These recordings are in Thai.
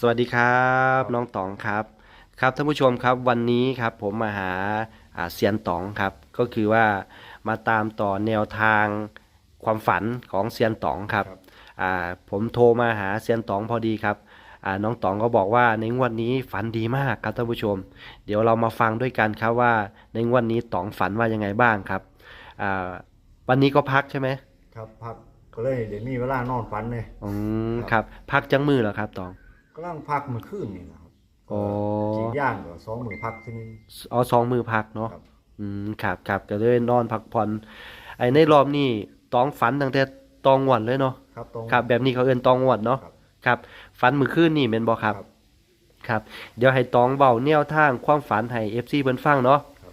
สวัสดีครับน้องต๋องครับ ครับท่านผู้ชมครับวันนี้ครับผมมาหาอ่าเซียนต๋องครับ ก็คือว่ามาตามต่อแนวทางความฝันของเซียนต๋องครับครับอ่าผมโทรมาหาเซียนต๋องพอดีครับอ่าน้องต๋องก็บอกว่าในงวดนี้ฝันดีมากครับท่านผู้ชม เดี๋ยวเรามาฟังด้วยกันครับว่าในงวดนี้ต๋องฝันว่ายังไงบ้างครับอ่าวันนี้ก็พักใช่ไหมครับพักก็เลยเดี๋ยวมีเวลานอนฝันเลยอืมครับ พักจังมือเหรอครับต๋อง ก็ลังพักเมื่อคืนนี่นะครับอ๋อ กินย่างก็สองมือพักที่นี่ เอาสองมือพักเนาะครับ อืมครับครับก็เลยนอนพักผ่อนไอ้ในรอบนี้ต้องฝันตั้งแต่ตองหวนเลยเนาะครับตรง ครับ แบบนี้เขาเอิ้นตองหวนเนาะครับ ครับฝันมื้อคืนนี่แม่นบ่ครับ ครับครับเดี๋ยวให้ตองเว้าแนวทางความฝันให้ FC เพิ่นฟังเนาะครับ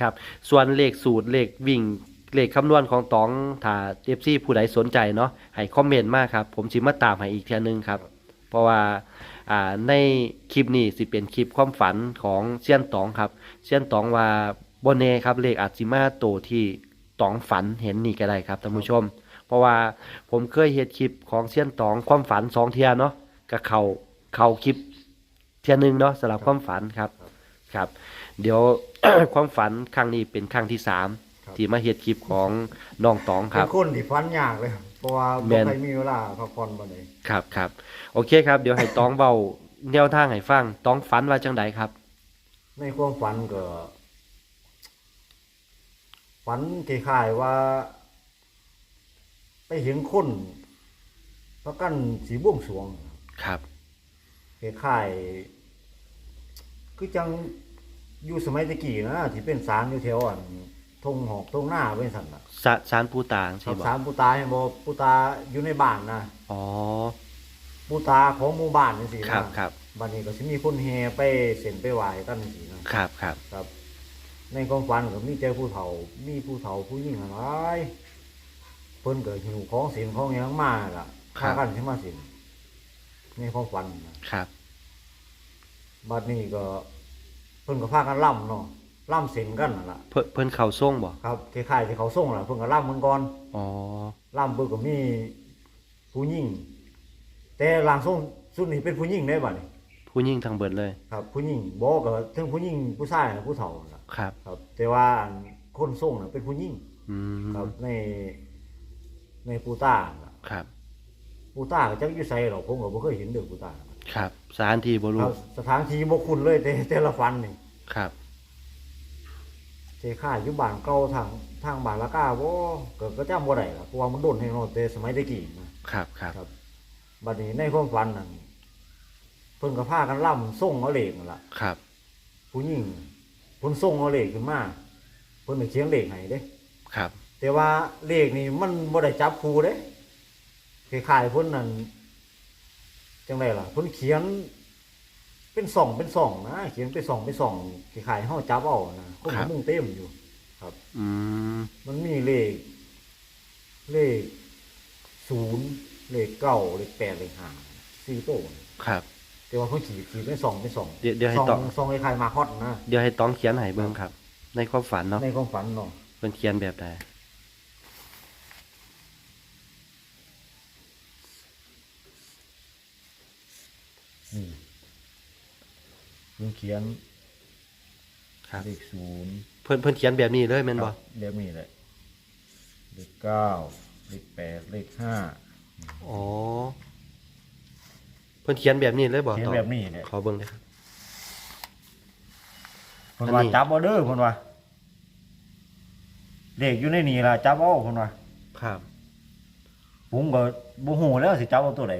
ครับ ส่วนเลขสูตรเลขวิ่งเลขคำนวณของตองถ้า FC ผู้ใดสนใจเนาะให้คอมเมนต์มาครับ ผมสิมาตามให้อีกเทื่อนึงครับเพ ราะว่าในคลิปนี้สิเป็นคลิปความฝันของเซียนตองครับเซียนตองว่าบนเนครับเลขอาจิมาโตที่ตองฝันเห็นนี่ก็ได้ครับท่านผู้ชม เพราะว่าผมเคยเห็นคลิปของเซียนตองความฝันสองเทียเนาะกับเขาเขาคลิปเทียหนึงเนาะสำหรับความฝันครับครับ เดี๋ยวความฝันครั้งนี้เป็นครั้งที่สามที่มาเห็นคลิปของน้องตองคเป็รับนคนที่ฝันยากเลยค รับเพราะว่าแม่บ่นใครมีเวลาพักผ่อนบ่ได้ครับครับโอเคครับ เดี๋ยวให้ตองเบาแนวทางให้ฟังตองฝันว่าจังไดครับ ในความฝันก็ฝันคล้ายๆว่า ไปเห็นคนประกันสีบวงสรวงครับ คล้ายๆคือจังอยู่สมัยตะกี้นะที่เป็นศาลอยู่แถวอัน ทงหอกทงหน้าเป็นสันน่ะสาสารปูตางคใช่รับบ่ศาลปูตาเห็นบ่ปูตาอยู่ในบ้านนะอ๋อ ปูตาของหมู่บ้านจังซี่ครับนะครับบัดนี้ก็สิมีคนแห่ไปเส้นไปไหว้กันจังซี่นะครับครับครับ ในความฝันก็มีแต่ผู้เฒ่า มีผู้เฒ่าผู้หญิงหลายเพิ่นก็หิวของเสินของหยังมาล่ะพากันสิมาสินในความฝันนะครับ บัดนี้ก็เพิ่นก็พากันล่ำเนาะ ล่ำเส้นกันนั่นล่ะเพิ่นเพิ่นเข้าส่งบ่ครับคล้ายๆที่เขาส่งล่ะเพิ่นก็ล่ำเมืองก่อนอ๋อล่ำเพิ่นก็มีผู้หญิงแต่ล่างส่งสุดนี้เป็นผู้หญิงได้บัดนี้ผู้หญิงทั้งเบิดเลย ครับ ผู้หญิงบอกก็ถึงผู้หญิงผู้ชายน่ะผู้เฒ่าน่ะครับ ครับ แต่ว่าอันคนส่งน่ะเป็นผู้หญิงอืมครับใน ในปูต้าน่ะครับ ปูต้าก็จักอยู่ไสหรอกผมก็บ่เคยเห็นเด้อปูต้าครับ สถานที่บ่ครู้รับสถานที่บ่คุ้นเลยแต่แต่ละฟันนี่ครับ เจค่ายอยู่บ้านเก่าทางทางบ้านละกาบ่ก็ก็จำบ่ได้ล่ะเพราะว่ามันโดนให้เนาะแต่สมัยตะกี้นะครับครับครับบัดนี้ในความฝันนั่นเพิ่นก็พากันล่ำส่งเอาเหล็กนั่นล่ะครับ ผู้หญิงเพิ่นส่งเอาเหล็กขึ้นมาเพิ่นก็เขียนเหล็กให้เด้ ครับ แต่ว่าเลขนี่มันบ่ได้จับคู่เด้คล้ายๆเพิ่นนั่นจังไดล่ะเพิ่นเขียน เป็นสองเป็นสองนะเขียนเป็นสองเป็นสองคล้ายๆเฮาจับเอานะคนก็มุ่งเต็มอยู่อืมมันมีเลข เลขศูนย์เลขเก้าเลขแปดเลขห้าสี่โต้ครับ แต่ว่าเพิ่นขีดขีดเป็นสองเป็นสองเดี๋ยวเดี๋ยวให้สองต่อสองคล้ายๆมาฮอตนะเดี๋ยวให้ต้องเขียนให้เบิ่งครับ ในความฝันเนาะในความฝันเนาะเพิ่นเขียนแบบใด นี่ เพิ่นเขียนครับ เลขศูนย์เพิ่นเพิ่นเขียนแบบนี้เลยแม่นบ่ครับเรียกมีเลยเลขเก้าเลขแปดเลขห้าอ๋อ เพิ่นเขียนแบบนี้เลยบ่เขียนต่อแบบนี้เนี่ยขอเบิ่งเลยครับเพิ่นอันว่านี้ จับเอาเด้อเพิ่นว่าเลขอยู่ในนี่ล่ะจับเอาเพิ่นว่าครับผมก็บ่ฮู้แล้วสิจับเอาตัวใด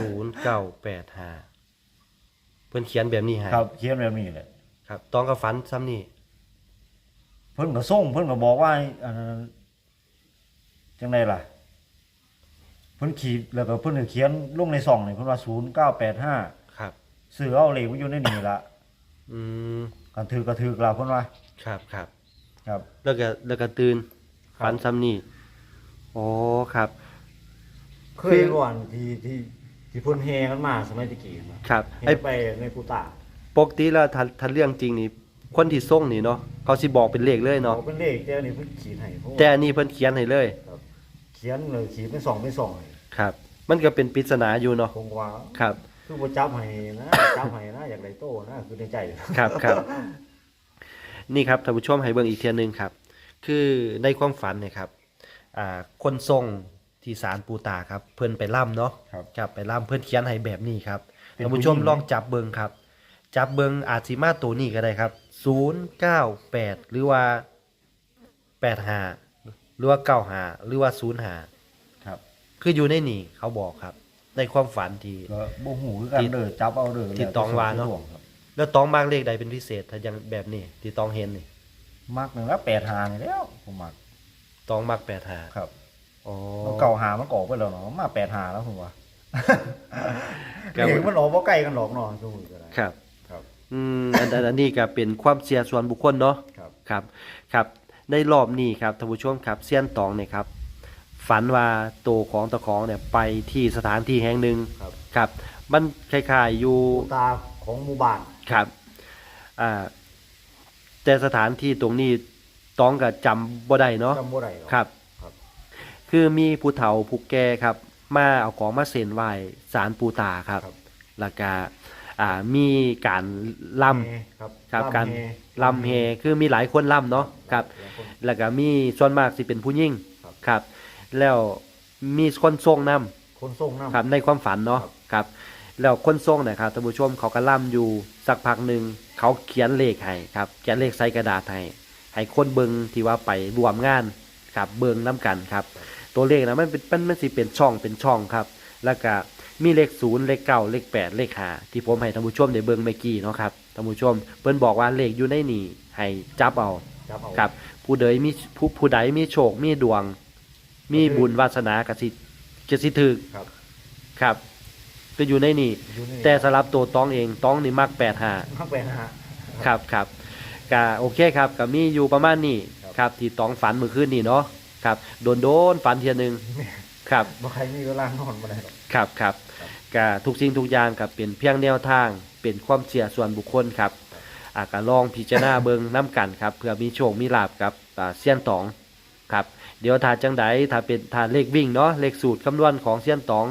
ศูนย์เก้าแปดห้า เพิ่นเขียนแบบนี้ให้ครับเขียนแบบนี้แหละครับ ต้องกับฝันซ้ำนี่เพิ่นก็ส่งเพิ่นก็บอกว่าอันนั้นจังไดล่ะ เพิ่นขีดแล้วก็เพิ่นก็เขียนลงในซองนี่เพิ่นว่า0985ครับ ซื้อเอาเลขไว้อยู่ในนี่ล่ะอืมกันถือก็ถือล่ะเพิ่นว่า ครับครับ ครับ แล้วก็แล้วก็ตื่นครับ ฝันซ้ำนี่อ๋อครับ เคยก่อนที่ที่ ที่เพิ่นแห่กันมาสมัยตะกี้นะครับแห่ไอ้ไปในปูตาปกติแล้วถ้าถ้าเรื่องจริงนี่คนที่ส่งนี่เนาะเขาสิบอกเป็นเลขเลยเนาะเขาเป็นเลขแต่อันนี้เพิ่นขีดให้เพราะว่าแต่อันนี้เพิ่นเขียนให้เลยครับเขียนเลยขีดเป็นสองเป็นสองให้ครับ มันก็เป็นปริศนาอยู่เนาะคงว่าครับ คือบ่จับให้นะ จับให้นะอยากได้โตนะคือในใจครับครับ นี่ครับท่านผู้ชมให้เบิ่งอีกเทียหนึงครับ คือในความฝันเนี่ยครับอ่าคนทรง ที่ศาลปูตาครับเพิ่นไปล่ำเนาะครับ ครับไปล่ำเพิ่นเขียนให้แบบนี้ครับเป็นท่านผู้ชมผู้หญิงลองจับเบิ่งครับ จับเบิ่งอาจสิมาตัวนี้ก็ได้ครับ098หรือว่า85หรือว่า95หรือว่า05ครับคืออยู่ในนี่เขาบอกครับ ในความฝันที่ก็บ่ฮู้คือกันเด้อจับเอาเด้อที่ตองวาเนาะครับแล้วต้องมากเลขใดเป็นพิเศษถ้ายังแบบนี้ที่ต้องเห็นนี่มักหนึงละ8หานี่แล้วผมมักต้องมาก85ครับ อ๋อเอาเก่าหามันก็ออกไปแล้วเนาะมา8หาแล้วผมว่าครับเห็นมันออกบ่ใกล้กันหรอกเนาะซุมื้อก็ได้ครับ ครับอืมอันอันอันนี้ก็เป็นความเชื่อส่วนบุคคลเนาะ ครับ ครับครับในรอบนี้ครับท่านผู้ชมครับเซียนตองเนี่ยครับ ฝันว่าโตวของตะของเนี่ยไปที่สถานที่แห่งหนึ่งครับ ครับ มันคล้ายๆอยู่ตาของหมู่บ้าน ครับอ่าแต่สถานที่ตรงนี้ตองก็จำบ่ได้เนาะจำบ่ได้หรอกครับ ครับคือมีผู้เฒ่าผู้แก่ครับ มาเอาของมาเส้นไหว้ศาลปูตาครับครับ แล้วก็อ่ามีการล่ำเฮครับครับลำการเฮลำเฮคือมีหลายคนลำเนาะครับ หลายคน แล้วก็มีส่วนมากสิเป็นผู้หญิงครับ ครับ แล้วมีคนทรงนำคนส่งน้ำ ครับในความฝันเนาะครับครับ แล้วคนทรงเนะครับท่านผู้ชมเขาก็ล่ำอยู่สักพักหนึ่งเขาเขียนเลขให้ครับเขียนเลขใส่กระดาษให้ให้คนเบิงที่ว่าไปรวมงานครับเบิงน้กันครับ ตัวเลขนะมันเป็นมันมันสิเป็นช่องเป็นช่องครับ แล้วก็มีเลขศูนย์เลขเก้าเลขแปดเลขห้าที่ผมให้ท่านผู้ชมได้เบิงเมื่อกี้เนาะครับท่านผู้ชมเพิ่นบอกว่าเลขอยู่ในนี่ให้จับเอาจับเอาครับ ผู้ใดมีผู้ผู้ใดมีโชคมีดวง มีบุญวาสนากสิจะสิถึกครับ ครับก็อยู่ในนี่อยู่ในแต่สำหรับตัวต้องเองต้องนี่มักแปดห้ามักไปนะฮะ ครับครับก็โอเคครับก็มีอยู่ประมาณนี้ครับครับที่ต้องฝันเมื่อคืนนี่เนาะ ครับโดนโดนๆฝันเทียหนึงครับบ่ใครมีเวลานอนบ่ได้หรอกครับครับครับก็ทุกสิ่งทุกอย่างกับเป็นเพียงแนวทางเป็นความเชื่อส่วนบุคคลครับอาก็ลองพิจารณาเบิงน้กันครับเพื่อมีโชคมีลาบกับอ่าเซียนตองครับเดี๋ยวถ้าจังใดถ้าเป็นถ้าเลขวิ่งเนาะเลขสูตรคำนวณของเซียนตอง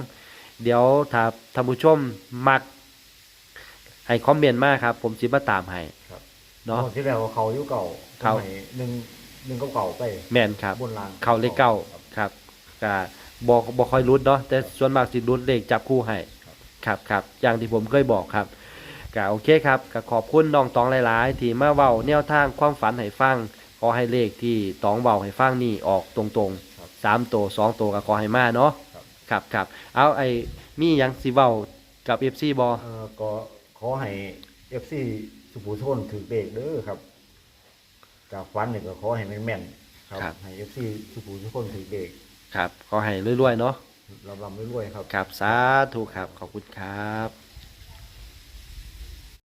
เดี๋ยวถ้าท่านผู้ชมมักให้คอมเมนต์มาครับ ผมสิมาตามให้ครับเนาะงวดที่แล้วเขาอยู่เก่าเขาสมัยหนึ่ง หนึ่งเก่าๆไปแม่นครับ บนรางเขาเลขเก้าครับครับก็บอกบอกคอยรุดเนาะแต่ส่วนมากสิรุดเลขจับคู่ให้ครับครับครับอย่างที่ผมเคยบอกครับก็โอเคครับก็ขอบคุณน้องตองหลาย ๆ ที่มาเว้าแนวทางความฝันให้ฟังขอให้เลขที่ตองเว้าให้ฟังนี่ออกตรงครับๆสามตัวสองตัวก็ขอให้มาเนาะครับครับครับเอาไอ้มีหยังสิเว้ากับ FC บอเอ่อก็ขอให้ FC สุภูชนถือเบรกเด้อครับ จากฟันนี่ก็ขอให้แม่นๆครับให้ FC สุภูชนถือเบรกครับขอให้รวยๆเนาะลำๆรวยๆครับ ครับสาธุครับขอบคุณครับ